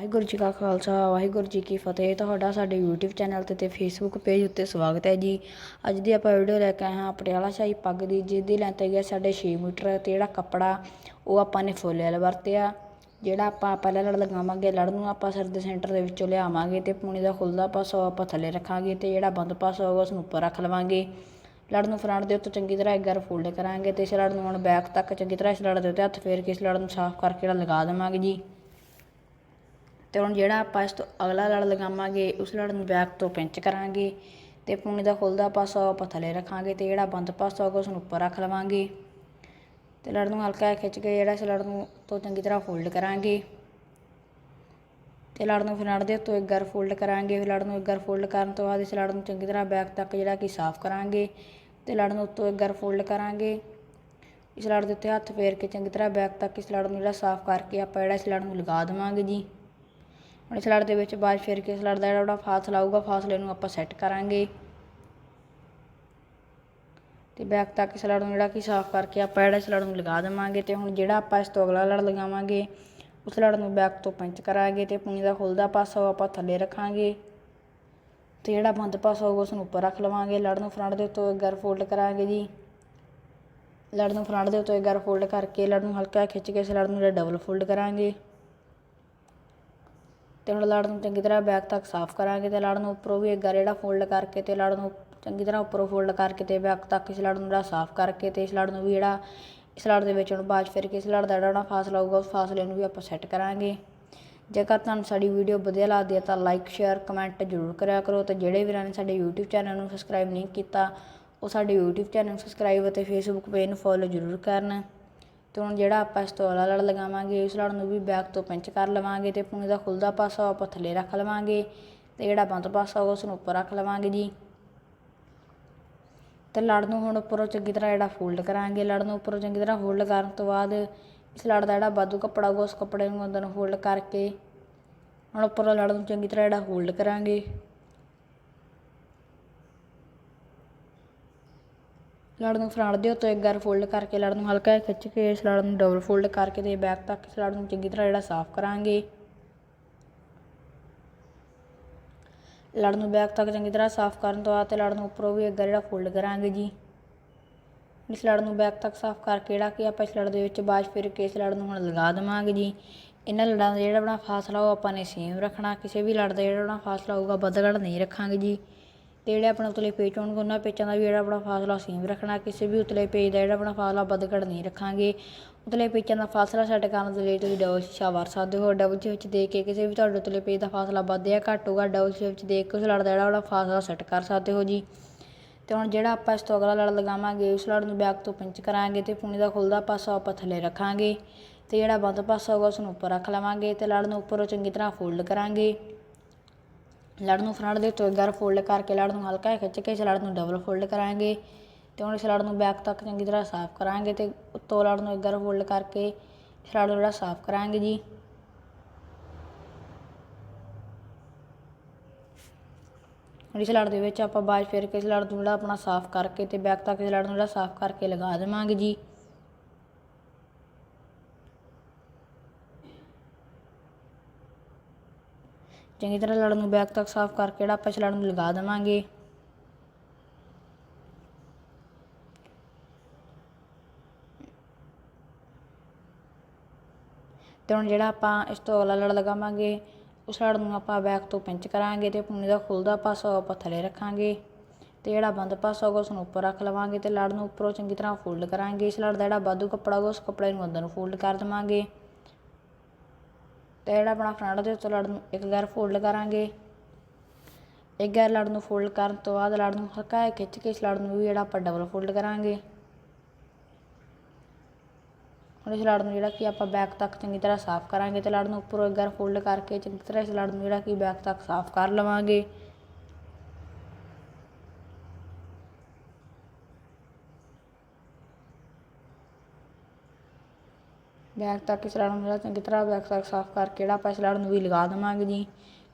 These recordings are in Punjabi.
ਵਾਹਿਗੁਰੂ ਜੀ ਕਾ ਖਾਲਸਾ, ਵਾਹਿਗੁਰੂ ਜੀ ਕੀ ਫਤਿਹ। ਤੁਹਾਡਾ ਸਾਡੇ YouTube ਚੈਨਲ ਤੇ ਤੇ Facebook ਪੇਜ ਉੱਤੇ ਸਵਾਗਤ ਹੈ ਜੀ। ਅੱਜ ਦੀ ਆਪਾਂ ਵੀਡੀਓ ਲੈ ਕੇ ਆਏ ਹਾਂ ਪਟਿਆਲਾ ਸ਼ਾਹੀ ਪੱਗ ਦੀ ਜਿਸ ਦੀ ਲੈਂਥ ਹੈਗੀ ਸਾਡੇ 6 ਮੀਟਰ ਤੇ ਜਿਹੜਾ ਕੱਪੜਾ, ਉਹ ਆਪਾਂ ਨੇ ਫੁੱਲ ਵਾਲਾ ਵਰਤਿਆ। ਜਿਹੜਾ ਆਪਾਂ ਪਹਿਲਾਂ ਲੜ ਲਗਾਵਾਂਗੇ ਲੜ ਨੂੰ ਆਪਾਂ ਸਿਰ ਦੇ ਸੈਂਟਰ ਦੇ ਵਿੱਚੋਂ ਲਿਆਵਾਂਗੇ ਤੇ ਪੂਣੀ ਦਾ ਖੁੱਲਦਾ ਪਾਸਾ ਆਪਾਂ ਥੱਲੇ ਰੱਖਾਂਗੇ ਤੇ ਜਿਹੜਾ ਬੰਦ ਪਾਸਾ ਹੋਊਗਾ ਉਸ ਨੂੰ ਉੱਪਰ ਰੱਖ ਲਵਾਂਗੇ। ਲੜ ਨੂੰ ਫਰੰਟ ਦੇ ਉੱਤੇ ਚੰਗੀ ਤਰ੍ਹਾਂ ਇੱਕ ਵਾਰ ਫੋਲਡ ਕਰਾਂਗੇ ਤੇ ਇਸ ਲੜ ਨੂੰ ਹੁਣ ਬੈਕ ਤੱਕ ਚੰਗੀ ਤਰ੍ਹਾਂ ਇਸ ਲੜ ਦੇ ਉੱਤੇ ਹੱਥ ਫੇਰ ਕੇ ਇਸ ਲੜ ਨੂੰ ਸਾਫ਼ ਕਰਕੇ ਜਿਹੜਾ ਲਗਾ ਦੇਵਾਂਗੇ ਜੀ। ਅਤੇ ਹੁਣ ਜਿਹੜਾ ਆਪਾਂ ਇਸ ਤੋਂ ਅਗਲਾ ਲੜ ਲਗਾਵਾਂਗੇ, ਉਸ ਲੜ ਨੂੰ ਬੈਕ ਤੋਂ ਪਿੰਚ ਕਰਾਂਗੇ ਅਤੇ ਪੂਣੀ ਦਾ ਖੁੱਲਦਾ ਪਾਸਾ ਆਪਾਂ ਥੱਲੇ ਰੱਖਾਂਗੇ ਅਤੇ ਜਿਹੜਾ ਬੰਦ ਪਾਸਾ ਹੋਊਗਾ ਉਸ ਨੂੰ ਉੱਪਰ ਰੱਖ ਲਵਾਂਗੇ। ਅਤੇ ਲੜ ਨੂੰ ਹਲਕਾ ਖਿੱਚ ਕੇ ਜਿਹੜਾ ਇਸ ਲੜ ਨੂੰ ਤੋਂ ਚੰਗੀ ਤਰ੍ਹਾਂ ਫੋਲਡ ਕਰਾਂਗੇ। ਤੇ ਲੜ ਨੂੰ ਫਿਰ ਦੇ ਉੱਤੋਂ ਇੱਕ ਵਾਰ ਫੋਲਡ ਕਰਾਂਗੇ। ਫਿਰ ਲੜ ਨੂੰ ਇੱਕ ਵਾਰ ਫੋਲਡ ਕਰਨ ਤੋਂ ਬਾਅਦ ਇਸ ਲੜ ਨੂੰ ਚੰਗੀ ਤਰ੍ਹਾਂ ਬੈਕ ਤੱਕ ਜਿਹੜਾ ਕਿ ਸਾਫ਼ ਕਰਾਂਗੇ। ਤੇ ਲੜ ਨੂੰ ਉੱਤੋਂ ਇੱਕ ਵਾਰ ਫੋਲਡ ਕਰਾਂਗੇ। ਇਸ ਲੜ ਦੇ ਉੱਤੇ ਹੱਥ ਫੇਰ ਕੇ ਚੰਗੀ ਤਰ੍ਹਾਂ ਬੈਕ ਤੱਕ ਇਸ ਲੜ ਨੂੰ ਜਿਹੜਾ ਸਾਫ਼ ਕਰਕੇ ਆਪਾਂ ਜਿਹੜਾ ਇਸ ਲੜ ਨੂੰ ਲਗਾ ਦੇਵਾਂਗੇ ਜੀ। ਹੁਣ ਇਸ ਲੜ ਦੇ ਵਿੱਚ ਬਾਅਦ ਫਿਰ ਕੇ ਇਸ ਲੜ ਦਾ ਜਿਹੜਾ ਆਪਣਾ ਫਾਸਲਾ ਆਊਗਾ, ਫਾਸਲੇ ਨੂੰ ਆਪਾਂ ਸੈੱਟ ਕਰਾਂਗੇ। ਤੇ ਬੈਕ ਤੱਕ ਇਸ ਲੜ ਨੂੰ ਜਿਹੜਾ ਕਿ ਸਾਫ਼ ਕਰਕੇ ਆਪਾਂ ਜਿਹੜਾ ਇਸ ਲੜ ਨੂੰ ਲਗਾ ਦੇਵਾਂਗੇ ਤੇ ਹੁਣ ਜਿਹੜਾ ਆਪਾਂ ਇਸ ਤੋਂ ਅਗਲਾ ਲੜ ਲਗਾਵਾਂਗੇ, ਉਸ ਲੜ ਨੂੰ ਬੈਕ ਤੋਂ ਪੰਚ ਕਰਾਂਗੇ ਤੇ ਪੂਣੀ ਦਾ ਖੁੱਲਦਾ ਪਾਸਾ ਉਹ ਆਪਾਂ ਥੱਲੇ ਰੱਖਾਂਗੇ। ਤੇ ਜਿਹੜਾ ਬੰਦ ਪਾਸਾ ਹੋਊਗਾ ਉਸ ਨੂੰ ਉੱਪਰ ਰੱਖ ਲਵਾਂਗੇ। ਲੜ ਨੂੰ ਫਰੰਟ ਦੇ ਉੱਤੋਂ ਇੱਕ ਗਰ ਫੋਲਡ ਕਰਾਂਗੇ ਜੀ। ਲੜ ਨੂੰ ਫਰੰਟ ਦੇ ਉੱਤੋਂ ਇੱਕ ਵਾਰ ਫੋਲਡ ਕਰਕੇ ਲੜ ਨੂੰ ਹਲਕਾ ਖਿੱਚ ਕੇ ਇਸ ਲੜ ਨੂੰ ਜਿਹੜਾ ਡਬਲ ਫੋਲਡ ਕਰਾਂਗੇ। ਤੇ ਹੁਣ ਲੜ ਨੂੰ ਚੰਗੀ ਤਰ੍ਹਾਂ ਬੈਕ ਤੱਕ ਸਾਫ਼ ਕਰਾਂਗੇ ਤੇ ਲੜ ਨੂੰ ਉੱਪਰੋਂ ਵੀ ਇੱਕ ਵਾਰ ਜਿਹੜਾ ਫੋਲਡ ਕਰਕੇ ਤੇ ਲੜ ਨੂੰ ਚੰਗੀ ਤਰ੍ਹਾਂ ਉੱਪਰੋਂ ਫੋਲਡ ਕਰਕੇ ਤੇ ਬੈਕ ਤੱਕ ਇਸ ਲੜ ਨੂੰ ਜਿਹੜਾ ਸਾਫ਼ ਕਰਕੇ ਤੇ ਇਸ ਲੜ ਨੂੰ ਵੀ ਜਿਹੜਾ, ਇਸ ਲੜ ਦੇ ਵਿੱਚ ਹੁਣ ਬਾਅਦ 'ਚ ਫਿਰ ਕੇ ਇਸ ਲੜ ਦਾ ਜਿਹੜਾ ਫਾਸਲਾ ਹੋਊਗਾ ਉਸ ਫਾਸਲੇ ਨੂੰ ਵੀ ਆਪਾਂ ਸੈੱਟ ਕਰਾਂਗੇ। ਜੇਕਰ ਤੁਹਾਨੂੰ ਸਾਡੀ ਵੀਡੀਓ ਵਧੀਆ ਲੱਗਦੀ ਹੈ ਤਾਂ ਲਾਈਕ ਸ਼ੇਅਰ ਕਮੈਂਟ ਜ਼ਰੂਰ ਕਰਿਆ ਕਰੋ ਤੇ ਜਿਹੜੇ ਵੀਰਾਂ ਨੇ ਸਾਡੇ YouTube ਚੈਨਲ ਨੂੰ ਸਬਸਕ੍ਰਾਈਬ ਨਹੀਂ ਕੀਤਾ, ਉਹ ਸਾਡੇ YouTube ਚੈਨਲ ਨੂੰ ਸਬਸਕ੍ਰਾਈਬ ਅਤੇ Facebook ਪੇਜ ਨੂੰ ਫੋਲੋ ਜ਼ਰੂਰ ਕਰਨ। ਅਤੇ ਹੁਣ ਜਿਹੜਾ ਆਪਾਂ ਇਸ ਤੋਂ ਅਗਲਾ ਲੜ ਲਗਾਵਾਂਗੇ ਇਸ ਲੜ ਨੂੰ ਵੀ ਬੈਕ ਤੋਂ ਪਿੰਚ ਕਰ ਲਵਾਂਗੇ ਅਤੇ ਪੂਣੀ ਦਾ ਖੁੱਲਦਾ ਪਾਸਾ ਆਪਾਂ ਥੱਲੇ ਰੱਖ ਲਵਾਂਗੇ ਅਤੇ ਜਿਹੜਾ ਬੰਦ ਪਾਸਾ ਹੋਊਗਾ, ਉਸ ਨੂੰ ਉੱਪਰ ਰੱਖ ਲਵਾਂਗੇ ਜੀ। ਤੇ ਲੜ ਨੂੰ ਹੁਣ ਉੱਪਰੋਂ ਚੰਗੀ ਤਰ੍ਹਾਂ ਜਿਹੜਾ ਫੋਲਡ ਕਰਾਂਗੇ, ਲੜ ਨੂੰ ਉੱਪਰੋਂ ਚੰਗੀ ਤਰ੍ਹਾਂ ਫੋਲਡ ਕਰਨ ਤੋਂ ਬਾਅਦ ਇਸ ਲੜ ਦਾ ਜਿਹੜਾ ਵਾਧੂ ਕੱਪੜਾ ਹੋਊਗਾ, ਉਸ ਕੱਪੜੇ ਨੂੰ ਅੰਦਰ ਨੂੰ ਫੋਲਡ ਕਰਕੇ ਹੁਣ ਉੱਪਰੋਂ ਲੜ ਨੂੰ ਚੰਗੀ ਤਰ੍ਹਾਂ ਜਿਹੜਾ ਹੋਲਡ ਕਰਾਂਗੇ। ਲੜ ਨੂੰ ਫਰੰਟ ਦੇ ਉੱਤੇ ਇੱਕ ਵਾਰ ਫੋਲਡ ਕਰਕੇ ਲੜ ਨੂੰ ਹਲਕਾ ਖਿੱਚ ਕੇ ਇਸ ਲੜ ਨੂੰ ਡਬਲ ਫੋਲਡ ਕਰਕੇ ਤੇ ਬੈਕ ਤੱਕ ਇਸ ਲੜ ਨੂੰ ਚੰਗੀ ਤਰ੍ਹਾਂ ਜਿਹੜਾ ਸਾਫ਼ ਕਰਾਂਗੇ। ਲੜ ਨੂੰ ਬੈਕ ਤੱਕ ਚੰਗੀ ਤਰ੍ਹਾਂ ਸਾਫ਼ ਕਰਨ ਤੋਂ ਬਾਅਦ ਤੇ ਲੜ ਨੂੰ ਉੱਪਰੋਂ ਵੀ ਇੱਕ ਵਾਰ ਜਿਹੜਾ ਫੋਲਡ ਕਰਾਂਗੇ ਜੀ। ਇਸ ਲੜ ਨੂੰ ਬੈਕ ਤੱਕ ਸਾਫ਼ ਕਰਕੇ ਜਿਹੜਾ ਕਿ ਆਪਾਂ ਇਸ ਲੜ ਦੇ ਵਿੱਚ ਬਾਜ ਫਿਰ ਕੇ ਇਸ ਲੜ ਨੂੰ ਹੁਣ ਲਗਾ ਦੇਵਾਂਗੇ ਜੀ। ਇਹਨਾਂ ਲੜਾਂ ਦਾ ਜਿਹੜਾ ਆਪਣਾ ਫਾਸਲਾ ਉਹ ਆਪਾਂ ਨੇ ਸੇਮ ਰੱਖਣਾ, ਕਿਸੇ ਵੀ ਲੜ ਦਾ ਜਿਹੜਾ ਆਪਣਾ ਫਾਸਲਾ ਹੋਊਗਾ ਬਦਲੜ ਨਹੀਂ ਰੱਖਾਂਗੇ ਜੀ। ਅਤੇ ਜਿਹੜੇ ਆਪਣਾ ਉਤਲੇ ਪੇਚ ਹੋਣਗੇ, ਉਹਨਾਂ ਪੇਚਾਂ ਦਾ ਵੀ ਜਿਹੜਾ ਆਪਣਾ ਫਾਸਲਾ ਸੇਮ ਰੱਖਣਾ। ਕਿਸੇ ਵੀ ਉਤਲੇ ਪੇਜ ਦਾ ਜਿਹੜਾ ਆਪਣਾ ਫਾਸਲਾ ਵੱਧ ਘੱਟ ਨਹੀਂ ਰੱਖਾਂਗੇ। ਉਤਲੇ ਪੇਚਾਂ ਦਾ ਫਾਸਲਾ ਸੈੱਟ ਕਰਨ ਦੇ ਲਈ ਤੁਸੀਂ ਡਬਲ ਸ਼ੀਸ਼ਾ ਵਰ ਸਕਦੇ ਹੋ। ਡਬਲ ਸ਼ੀਸ਼ੇ ਵਿੱਚ ਦੇਖ ਕੇ ਕਿਸੇ ਵੀ ਤੁਹਾਡੇ ਉਤਲੇ ਪੇਜ ਦਾ ਫਾਸਲਾ ਵੱਧ ਜਾਂ ਘੱਟ ਹੋਊਗਾ ਡਬਲ ਸ਼ੀਸ਼ੇ ਵਿੱਚ ਦੇਖ ਕੇ ਉਸ ਲੜ ਦਾ ਜਿਹੜਾ ਆਪਣਾ ਫਾਸਲਾ ਸੈੱਟ ਕਰ ਸਕਦੇ ਹੋ ਜੀ। ਤੇ ਹੁਣ ਜਿਹੜਾ ਆਪਾਂ ਇਸ ਤੋਂ ਅਗਲਾ ਲੜ ਲਗਾਵਾਂਗੇ, ਉਸ ਲੜ ਨੂੰ ਬੈਕ ਤੋਂ ਪਿੰਚ ਕਰਾਂਗੇ ਤੇ ਪੂਣੀ ਦਾ ਖੁੱਲਦਾ ਪਾਸਾ ਆਪਾਂ ਥੱਲੇ ਰੱਖਾਂਗੇ। ਤੇ ਜਿਹੜਾ ਬੰਦ ਪਾਸਾ ਹੋਊਗਾ, ਉਸ ਨੂੰ ਉੱਪਰ ਰੱਖ ਲਵਾਂਗੇ ਤੇ ਲੜ ਨੂੰ ਉੱਪਰੋਂ ਚੰਗੀ ਤਰ੍ਹਾਂ ਫੋਲਡ ਕਰਾਂਗੇ। ਲੜ ਨੂੰ ਫਰੰਟ ਦੇ ਉੱਤੋਂ ਇੱਕ ਫੋਲਡ ਕਰਕੇ ਲੜ ਨੂੰ ਹਲਕਾ ਖਿੱਚ ਕੇ ਇਸ ਲੜ ਨੂੰ ਡਬਲ ਫੋਲਡ ਕਰਾਂਗੇ ਤੇ ਹੁਣ ਇਸ ਲੜ ਨੂੰ ਬੈਕ ਤੱਕ ਚੰਗੀ ਤਰ੍ਹਾਂ ਸਾਫ਼ ਕਰਾਂਗੇ ਤੇ ਉੱਤੋਂ ਲੜ ਨੂੰ ਇੱਕ ਵਾਰ ਫੋਲਡ ਕਰਕੇ ਇਸ ਲੜ ਨੂੰ ਜਿਹੜਾ ਸਾਫ਼ ਕਰਾਂਗੇ ਜੀ। ਹੁਣ ਇਸ ਲੜ ਦੇ ਵਿੱਚ ਆਪਾਂ ਬਾਜ ਫੇਰ ਕੇ ਇਸ ਲੜ ਨੂੰ ਜਿਹੜਾ ਆਪਣਾ ਸਾਫ਼ ਕਰਕੇ ਤੇ ਬੈਕ ਤੱਕ ਇਸ ਲੜ ਨੂੰ ਜਿਹੜਾ ਸਾਫ਼ ਕਰਕੇ ਲਗਾ ਦੇਵਾਂਗੇ ਜੀ। ਚੰਗੀ ਤਰ੍ਹਾਂ ਲੜ ਨੂੰ ਬੈਕ ਤੱਕ ਸਾਫ਼ ਕਰਕੇ ਜਿਹੜਾ ਆਪਾਂ ਇਸ ਲੜ ਨੂੰ ਲਗਾ ਦੇਵਾਂਗੇ। ਤੇ ਹੁਣ ਜਿਹੜਾ ਆਪਾਂ ਇਸ ਤੋਂ ਅਗਲਾ ਲੜ ਲਗਾਵਾਂਗੇ, ਉਸ ਲੜ ਨੂੰ ਆਪਾਂ ਬੈਕ ਤੋਂ ਪਿੰਚ ਕਰਾਂਗੇ ਤੇ ਪੂਣੀ ਦਾ ਖੁੱਲਦਾ ਪਾਸਾ ਆਪਾਂ ਥੱਲੇ ਰੱਖਾਂਗੇ। ਤੇ ਜਿਹੜਾ ਬੰਦ ਪਾਸਾ ਹੋਊਗਾ, ਉਸ ਨੂੰ ਉੱਪਰ ਰੱਖ ਲਵਾਂਗੇ ਤੇ ਲੜ ਨੂੰ ਉੱਪਰੋਂ ਚੰਗੀ ਤਰ੍ਹਾਂ ਫੋਲਡ ਕਰਾਂਗੇ। ਇਸ ਲੜ ਦਾ ਜਿਹੜਾ ਵਾਧੂ ਕੱਪੜਾ ਹੋਊਗਾ, ਉਸ ਕੱਪੜੇ ਨੂੰ ਅੰਦਰ ਨੂੰ ਫੋਲਡ ਕਰ ਦੇਵਾਂਗੇ। ਤੇ ਜਿਹੜਾ ਆਪਣਾ ਫਰੰਟ ਦੇ ਉੱਤੇ ਲੜ ਨੂੰ ਇੱਕ ਗੈਰ ਫੋਲਡ ਕਰਾਂਗੇ। ਇੱਕ ਗੈਰ ਲੜ ਨੂੰ ਫੋਲਡ ਕਰਨ ਤੋਂ ਬਾਅਦ ਲੜ ਨੂੰ ਹਲਕਾ ਜਿਹਾ ਖਿੱਚ ਕੇ ਇਸ ਲੜ ਨੂੰ ਵੀ ਜਿਹੜਾ ਆਪਾਂ ਡਬਲ ਫੋਲਡ ਕਰਾਂਗੇ। ਹੁਣ ਇਸ ਲੜ ਨੂੰ ਜਿਹੜਾ ਕਿ ਆਪਾਂ ਬੈਕ ਤੱਕ ਚੰਗੀ ਤਰ੍ਹਾਂ ਸਾਫ਼ ਕਰਾਂਗੇ ਤੇ ਲੜ ਨੂੰ ਉੱਪਰੋਂ ਇੱਕ ਗੈਰ ਫੋਲਡ ਕਰਕੇ ਚੰਗੀ ਤਰ੍ਹਾਂ ਇਸ ਲੜ ਨੂੰ ਜਿਹੜਾ ਕਿ ਬੈਕ ਤੱਕ ਸਾਫ਼ ਕਰ ਲਵਾਂਗੇ। ਬੈਕ ਤੱਕ ਇਸ ਲੜ ਨੂੰ ਜਿਹੜਾ ਚੰਗੀ ਤਰ੍ਹਾਂ ਬੈਕ ਤੱਕ ਸਾਫ਼ ਕਰਕੇ ਜਿਹੜਾ ਆਪਾਂ ਇਸ ਲੜ ਨੂੰ ਵੀ ਲਗਾ ਦੇਵਾਂਗੇ ਜੀ,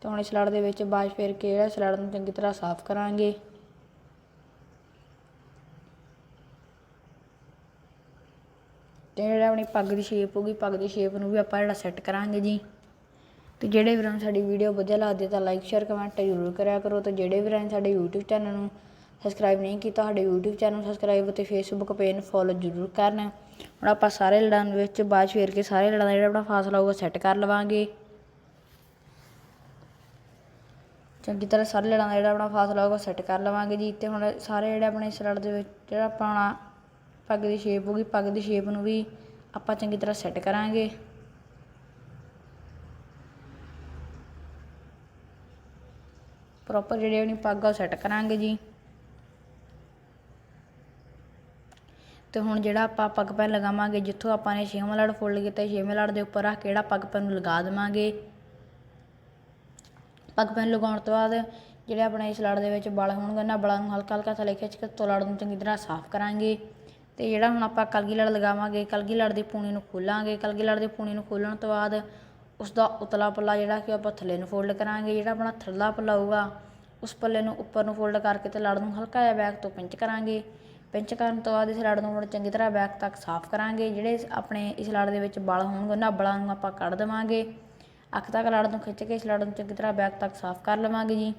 ਤੇ ਹੁਣ ਇਸ ਲੜ ਦੇ ਵਿੱਚ ਬਾਜ ਫੇਰ ਕੇ ਜਿਹੜਾ ਇਸ ਲੜ ਨੂੰ ਚੰਗੀ ਤਰ੍ਹਾਂ ਸਾਫ਼ ਕਰਾਂਗੇ। ਤੇ ਜਿਹੜਾ ਆਪਣੀ ਪੱਗ ਦੀ ਸ਼ੇਪ ਹੋਊਗੀ, ਪੱਗ ਦੀ ਸ਼ੇਪ ਨੂੰ ਵੀ ਆਪਾਂ ਜਿਹੜਾ ਸੈੱਟ ਕਰਾਂਗੇ ਜੀ। ਤੇ ਜਿਹੜੇ ਵੀਰਾਂ ਨੂੰ ਸਾਡੀ ਵੀਡੀਓ ਵਧੀਆ ਲੱਗਦੀ ਹੈ ਤਾਂ ਲਾਈਕ ਸ਼ੇਅਰ ਕਮੈਂਟ ਜ਼ਰੂਰ ਕਰਿਆ ਕਰੋ ਤੇ ਜਿਹੜੇ ਵੀਰਾਂ ਨੇ ਸਾਡੇ YouTube ਚੈਨਲ ਨੂੰ ਸਬਸਕ੍ਰਾਈਬ ਨਹੀਂ ਕੀਤਾ, ਸਾਡੇ YouTube ਚੈਨਲ ਨੂੰ ਸਬਸਕ੍ਰਾਈਬ ਅਤੇ Facebook ਪੇਜ ਨੂੰ ਫੋਲੋ ਜ਼ਰੂਰ ਕਰਨਾ। ਹੁਣ ਆਪਾਂ ਸਾਰੇ ਲੜਾਂ ਵਿੱਚ ਬਾਅਦ 'ਚ ਫੇਰ ਕੇ ਸਾਰੇ ਲੜਾਂ ਦਾ ਜਿਹੜਾ ਆਪਣਾ ਫਾਸਲਾ ਹੋਊਗਾ ਸੈੱਟ ਕਰ ਲਵਾਂਗੇ। ਚੰਗੀ ਤਰ੍ਹਾਂ ਸਾਰੇ ਲੜਾਂ ਦਾ ਜਿਹੜਾ ਆਪਣਾ ਫਾਸਲਾ ਹੋਊਗਾ ਸੈੱਟ ਕਰ ਲਵਾਂਗੇ ਜੀ। ਤੇ ਹੁਣ ਸਾਰੇ ਜਿਹੜੇ ਆਪਣੇ ਇਸ ਲੜ ਦੇ ਵਿੱਚ ਜਿਹੜਾ ਆਪਣਾ ਪੱਗ ਦੀ ਸ਼ੇਪ ਹੋਊਗੀ, ਪੱਗ ਦੀ ਸ਼ੇਪ ਨੂੰ ਵੀ ਆਪਾਂ ਚੰਗੀ ਤਰ੍ਹਾਂ ਸੈੱਟ ਕਰਾਂਗੇ। ਪ੍ਰੋਪਰ ਜਿਹੜੀ ਆਪਣੀ ਪੱਗ ਆ ਉਹ ਸੈੱਟ ਕਰਾਂਗੇ ਜੀ। ਤੇ ਹੁਣ ਜਿਹੜਾ ਆਪਾਂ ਪੱਗ ਪੈਨ ਲਗਾਵਾਂਗੇ, ਜਿੱਥੋਂ ਆਪਾਂ ਨੇ ਛੇਵਾਂ ਲੜ ਫੋਲਡ ਕੀਤਾ, ਛੇਵੇਂ ਲੜ ਦੇ ਉੱਪਰ ਰੱਖ ਕੇ ਜਿਹੜਾ ਪੱਗ ਪੈਨ ਨੂੰ ਲਗਾ ਦੇਵਾਂਗੇ। ਪੱਗ ਪੈਨ ਲਗਾਉਣ ਤੋਂ ਬਾਅਦ ਜਿਹੜੇ ਆਪਣੇ ਇਸ ਲੜ ਦੇ ਵਿੱਚ ਬਲ ਹੋਣਗੇ, ਉਹਨਾਂ ਬਲਾਂ ਨੂੰ ਹਲਕਾ ਹਲਕਾ ਥੱਲੇ ਖਿੱਚ ਕੇ ਤੋਂ ਲੜ ਨੂੰ ਚੰਗੀ ਤਰ੍ਹਾਂ ਸਾਫ਼ ਕਰਾਂਗੇ। ਤੇ ਜਿਹੜਾ ਹੁਣ ਆਪਾਂ ਕਲਗੀ ਲੜ ਲਗਾਵਾਂਗੇ, ਕਲਗੀ ਲੜ ਦੀ ਪੂਣੀ ਨੂੰ ਖੋਲਾਂਗੇ। ਕਲਗੀ ਲੜ ਦੀ ਪੂਣੀ ਨੂੰ ਖੋਲਣ ਤੋਂ ਬਾਅਦ ਉਸ ਦਾ ਉਤਲਾ ਪੱਲਾ ਜਿਹੜਾ ਕਿ ਆਪਾਂ ਥੱਲੇ ਨੂੰ ਫੋਲਡ ਕਰਾਂਗੇ। ਜਿਹੜਾ ਆਪਣਾ ਥੱਲਾ ਪੱਲਾ ਹੋਊਗਾ, ਉਸ ਪੱਲੇ ਨੂੰ ਉੱਪਰ ਨੂੰ ਫੋਲਡ ਕਰਕੇ ਤੇ ਲੜ ਨੂੰ ਹਲਕਾ ਜਿਹਾ ਬੈਕ ਤੋਂ ਪਿੰਚ ਕਰਾਂਗੇ। ਪਿੰਚ ਕਰਨ ਤੋਂ ਬਾਅਦ ਇਸ ਲੜ ਨੂੰ ਮੁੜ ਚੰਗੀ ਤਰ੍ਹਾਂ ਬੈਕ ਤੱਕ ਸਾਫ਼ ਕਰਾਂਗੇ। ਜਿਹੜੇ ਆਪਣੇ ਇਸ ਲੜ ਦੇ ਵਿੱਚ ਬਲ ਹੋਣਗੇ, ਉਹਨਾਂ ਬਲਾਂ ਨੂੰ ਆਪਾਂ ਕੱਢ ਦੇਵਾਂਗੇ। ਅੱਖ ਤੱਕ ਲੜ ਨੂੰ ਖਿੱਚ ਕੇ ਇਸ ਲੜ ਨੂੰ ਚੰਗੀ ਤਰ੍ਹਾਂ ਬੈਕ ਤੱਕ ਸਾਫ਼ ਕਰ ਲਵਾਂਗੇ ਜੀ।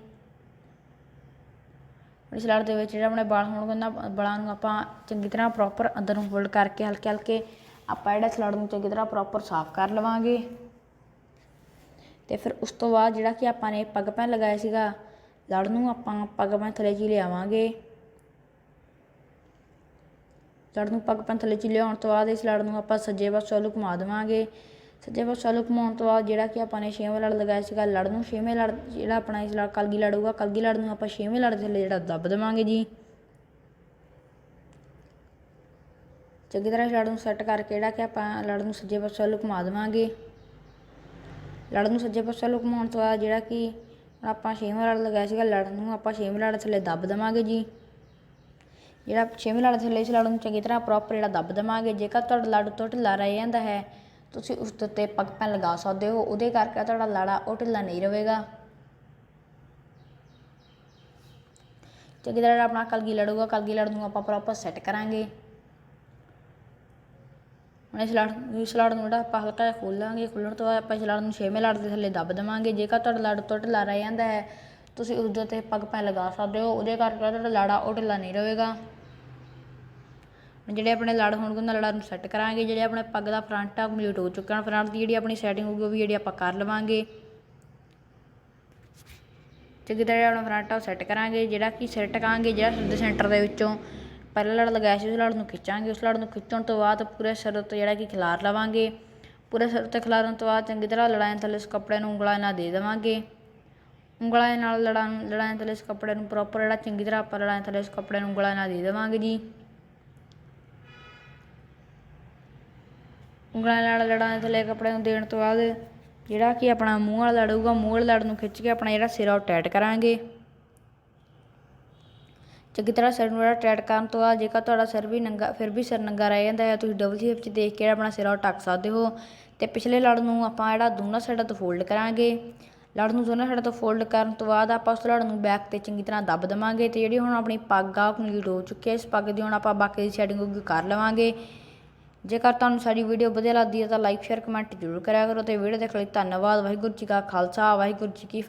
ਇਸ ਲੜ ਦੇ ਵਿੱਚ ਜਿਹੜੇ ਆਪਣੇ ਬਲ ਹੋਣਗੇ, ਉਹਨਾਂ ਬਲਾਂ ਨੂੰ ਆਪਾਂ ਚੰਗੀ ਤਰ੍ਹਾਂ ਪ੍ਰੋਪਰ ਅੰਦਰ ਨੂੰ ਫੋਲਡ ਕਰਕੇ, ਹਲਕੇ ਹਲਕੇ ਆਪਾਂ ਜਿਹੜਾ ਇਸ ਲੜ ਨੂੰ ਚੰਗੀ ਤਰ੍ਹਾਂ ਪ੍ਰੋਪਰ ਸਾਫ਼ ਕਰ ਲਵਾਂਗੇ। ਤੇ ਫਿਰ ਉਸ ਤੋਂ ਬਾਅਦ ਜਿਹੜਾ ਕਿ ਆਪਾਂ ਨੇ ਪੱਗ ਪੈਨ ਲਗਾਇਆ ਸੀਗਾ ਲੜ ਨੂੰ ਆਪਾਂ ਪੱਗ ਪੈਨ ਥੱਲੇ ਜੀ ਲਿਆਵਾਂਗੇ। ਲੜ ਨੂੰ ਪੱਗ ਪੈਨ ਥੱਲੇ ਚ ਲਿਆਉਣ ਤੋਂ ਬਾਅਦ ਇਸ ਲੜ ਨੂੰ ਆਪਾਂ ਸੱਜੇ ਪਾਸੇ ਵੱਲ ਘੁਮਾ ਦੇਵਾਂਗੇ। ਸੱਜੇ ਪਾਸੇ ਵੱਲ ਘੁਮਾਉਣ ਤੋਂ ਬਾਅਦ ਜਿਹੜਾ ਕਿ ਆਪਾਂ ਨੇ ਛੇਵੇਂ ਲੜ ਲਗਾਇਆ ਸੀਗਾ ਲੜ ਨੂੰ ਛੇਵੇਂ ਲੜ, ਜਿਹੜਾ ਆਪਣਾ ਇਸ ਲੜ, ਕਲਗੀ ਲੜੂਗਾ, ਕਲਗੀ ਲੜ ਨੂੰ ਆਪਾਂ ਛੇਵੇਂ ਲੜ ਦੇ ਥੱਲੇ ਜਿਹੜਾ ਦੱਬ ਦੇਵਾਂਗੇ ਜੀ। ਚੰਗੀ ਤਰ੍ਹਾਂ ਇਸ ਲੜ ਨੂੰ ਸੈੱਟ ਕਰਕੇ ਜਿਹੜਾ ਕਿ ਆਪਾਂ ਲੜ ਨੂੰ ਸੱਜੇ ਪਾਸੇ ਵੱਲ ਘੁਮਾ ਦੇਵਾਂਗੇ। ਲੜ ਨੂੰ ਸੱਜੇ ਪਾਸੇ ਵੱਲ ਘੁਮਾਉਣ ਤੋਂ ਬਾਅਦ ਜਿਹੜਾ ਕਿ ਆਪਾਂ ਛੇਵੇਂ ਲੜ ਲਗਾਇਆ ਸੀਗਾ ਲੜ ਨੂੰ ਆਪਾਂ ਛੇਵੇਂ ਲੜ ਥੱਲੇ ਦੱਬ ਦੇਵਾਂਗੇ ਜੀ। ਜਿਹੜਾ ਛੇਵੇਂ ਲੜ ਥੱਲੇ ਇਸ ਨੂੰ ਚੰਗੀ ਤਰ੍ਹਾਂ ਪ੍ਰੋਪਰ ਜਿਹੜਾ ਦੱਬ ਦੇਵਾਂਗੇ, ਜੇਕਰ ਤੁਹਾਡਾ ਲਾੜੂ ਤੋਂ ਢਿੱਲਾ ਰਹਿ ਜਾਂਦਾ ਹੈ, ਤੁਸੀਂ ਉਸ ਦੇ ਉੱਤੇ ਪੱਗ ਪੈਨ ਲਗਾ ਸਕਦੇ ਹੋ, ਉਹਦੇ ਕਰਕੇ ਤੁਹਾਡਾ ਲਾੜਾ ਉਹ ਢਿੱਲਾ ਨਹੀਂ ਰਹੇਗਾ। ਚੰਗੀ ਤਰ੍ਹਾਂ ਆਪਣਾ ਕਲਗੀ ਲੜੂਗਾ, ਕਲਗੀ ਲੜ ਨੂੰ ਆਪਾਂ ਪ੍ਰੋਪਰ ਸੈੱਟ ਕਰਾਂਗੇ। ਹੁਣ ਇਸ ਲੜ ਇਸ ਲੜ ਨੂੰ ਜਿਹੜਾ ਆਪਾਂ ਹਲਕਾ ਜਿਹਾ ਖੋਲਾਂਗੇ, ਖੋਲਣ ਤੋਂ ਬਾਅਦ ਆਪਾਂ ਇਸ ਲੜ ਨੂੰ ਛੇਵੇਂ ਲੜ ਦੇ ਥੱਲੇ ਦੱਬ ਦੇਵਾਂਗੇ, ਜੇਕਰ ਤੁਹਾਡਾ ਲੜ ਤੋਂ ਢਿੱਲਾ ਰਹਿ ਜਾਂਦਾ ਹੈ, ਤੁਸੀਂ ਉਸ ਦੇ ਉੱਤੇ ਪੱਗ ਪੈ ਲਗਾ ਸਕਦੇ ਹੋ, ਉਹਦੇ ਕਰਕੇ ਤੁਹਾਡਾ ਲਾੜਾ ਉਹ ਢਿੱਲਾ ਨਹੀਂ ਰਹੇਗਾ। ਜਿਹੜੇ ਆਪਣੇ ਲੜ ਹੋਣਗੇ ਉਹਨਾਂ ਲੜਾਂ ਨੂੰ ਸੈੱਟ ਕਰਾਂਗੇ, ਜਿਹੜੇ ਆਪਣੇ ਪੱਗ ਦਾ ਫਰੰਟ ਆ ਕੰਪਲੀਟ ਹੋ ਚੁੱਕਾ ਫਰੰਟ ਦੀ ਜਿਹੜੀ ਆਪਣੀ ਸੈਟਿੰਗ ਹੋਊਗੀ ਉਹ ਵੀ ਜਿਹੜੀ ਆਪਾਂ ਕਰ ਲਵਾਂਗੇ। ਚੰਗੀ ਤਰ੍ਹਾਂ ਜਿਹੜਾ ਆਪਣਾ ਫਰੰਟ ਆ ਉਹ ਸੈੱਟ ਕਰਾਂਗੇ, ਜਿਹੜਾ ਕਿ ਸਿਰ ਟਕਾਂਗੇ ਜਿਹੜਾ ਸਿਰ ਦੇ ਸੈਂਟਰ ਦੇ ਵਿੱਚੋਂ ਪਹਿਲਾ ਲੜ ਲਗਾਇਆ ਸੀ, ਉਸ ਲੜ ਨੂੰ ਖਿੱਚਾਂਗੇ। ਉਸ ਲੜ ਨੂੰ ਖਿੱਚਣ ਤੋਂ ਬਾਅਦ ਪੂਰੇ ਸਿਰ ਉੱਤੇ ਜਿਹੜਾ ਕਿ ਖਿਲਾਰ ਲਵਾਂਗੇ। ਪੂਰੇ ਸਿਰ 'ਤੇ ਖਿਲਾਰਨ ਤੋਂ ਬਾਅਦ ਚੰਗੀ ਤਰ੍ਹਾਂ ਲੜਾਈਆਂ ਥੱਲੇ ਉਸ ਕੱਪੜੇ ਨੂੰ ਉਂਗਲਾਂ ਨਾਲ ਦੇ ਦੇਵਾਂਗੇ। ਉਂਗਲਾਂ ਨਾਲ ਲੜਾਂ, ਲੜਾਈਆਂ ਥੱਲੇ ਉਸ ਕੱਪੜੇ ਨੂੰ ਪ੍ਰੋਪਰ ਜਿਹੜਾ ਚੰਗੀ ਤਰ੍ਹਾਂ ਆਪਾਂ ਲੜਾਈਆਂ ਥੱਲੇ ਉਸ ਕੱਪੜੇ ਨੂੰ ਉਂਗਲਾਂ ਨਾਲ ਦੇ ਦੇਵਾਂਗੇ ਜੀ। ਉਂਗਲਾਂ ਨਾਲ ਲੜਾਂ ਦੇ ਥੱਲੇ ਕੱਪੜੇ ਨੂੰ ਦੇਣ ਤੋਂ ਬਾਅਦ ਜਿਹੜਾ ਕਿ ਆਪਣਾ ਮੂੰਹ ਵਾਲਾ ਲੜੂਗਾ ਮੂੰਹ ਵਾਲੇ ਲੜ ਨੂੰ ਖਿੱਚ ਕੇ ਆਪਣਾ ਜਿਹੜਾ ਸਿਰ ਆ ਉਹ ਟਾਈਟ ਕਰਾਂਗੇ। ਚੰਗੀ ਤਰ੍ਹਾਂ ਸਿਰ ਨੂੰ ਜਿਹੜਾ ਟਾਈਟ ਕਰਨ ਤੋਂ ਬਾਅਦ ਜੇਕਰ ਤੁਹਾਡਾ ਸਿਰ ਵੀ ਨੰਗਾ, ਫਿਰ ਵੀ ਸਿਰ ਨੰਗਾ ਰਹਿ ਜਾਂਦਾ ਹੈ, ਤੁਸੀਂ ਡਬਲ ਸ਼ੇਪ 'ਚ ਦੇਖ ਕੇ ਆਪਣਾ ਸਿਰ ਆ ਉਹ ਟੱਕ ਸਕਦੇ ਹੋ। ਤੇ ਪਿਛਲੇ ਲੜ ਨੂੰ ਆਪਾਂ ਜਿਹੜਾ ਦੋਨਾਂ ਸਾਈਡਾਂ ਤੋਂ ਫੋਲਡ ਕਰਾਂਗੇ। ਲੜ ਨੂੰ ਦੋਨਾਂ ਸਾਈਡਾਂ ਤੋਂ ਫੋਲਡ ਕਰਨ ਤੋਂ ਬਾਅਦ ਆਪਾਂ ਉਸ ਲੜ ਨੂੰ ਬੈਕ ਤੇ ਚੰਗੀ ਤਰ੍ਹਾਂ ਦੱਬ ਦੇਵਾਂਗੇ ਤੇ ਜਿਹੜੀ ਹੁਣ ਆਪਣੀ ਪੱਗ ਆ ਕੰਪਲੀਟ ਹੋ ਚੁੱਕੀ ਹੈ, ਇਸ ਪੱਗ ਦੀ ਹੁਣ ਆਪਾਂ ਬਾਕੀ ਦੀ ਸੈਟਿੰਗ ਹੋਊਗੀ ਕਰ ਲਵਾਂਗੇ। ਜੇਕਰ ਤੁਹਾਨੂੰ ਸਾਡੀ ਵੀਡੀਓ ਵਧੀਆ ਲੱਗਦੀ ਹੈ ਤਾਂ ਲਾਈਕ ਸ਼ੇਅਰ ਕਮੈਂਟ ਜ਼ਰੂਰ ਕਰਿਆ ਕਰੋ ਤੇ ਵੀਡੀਓ ਦੇਖਣ ਲਈ ਧੰਨਵਾਦ, ਵਾਹਿਗੁਰੂ ਜੀ ਕਾ ਖਾਲਸਾ, ਵਾਹਿਗੁਰੂ ਜੀ ਕੀ ਫਤਿਹ।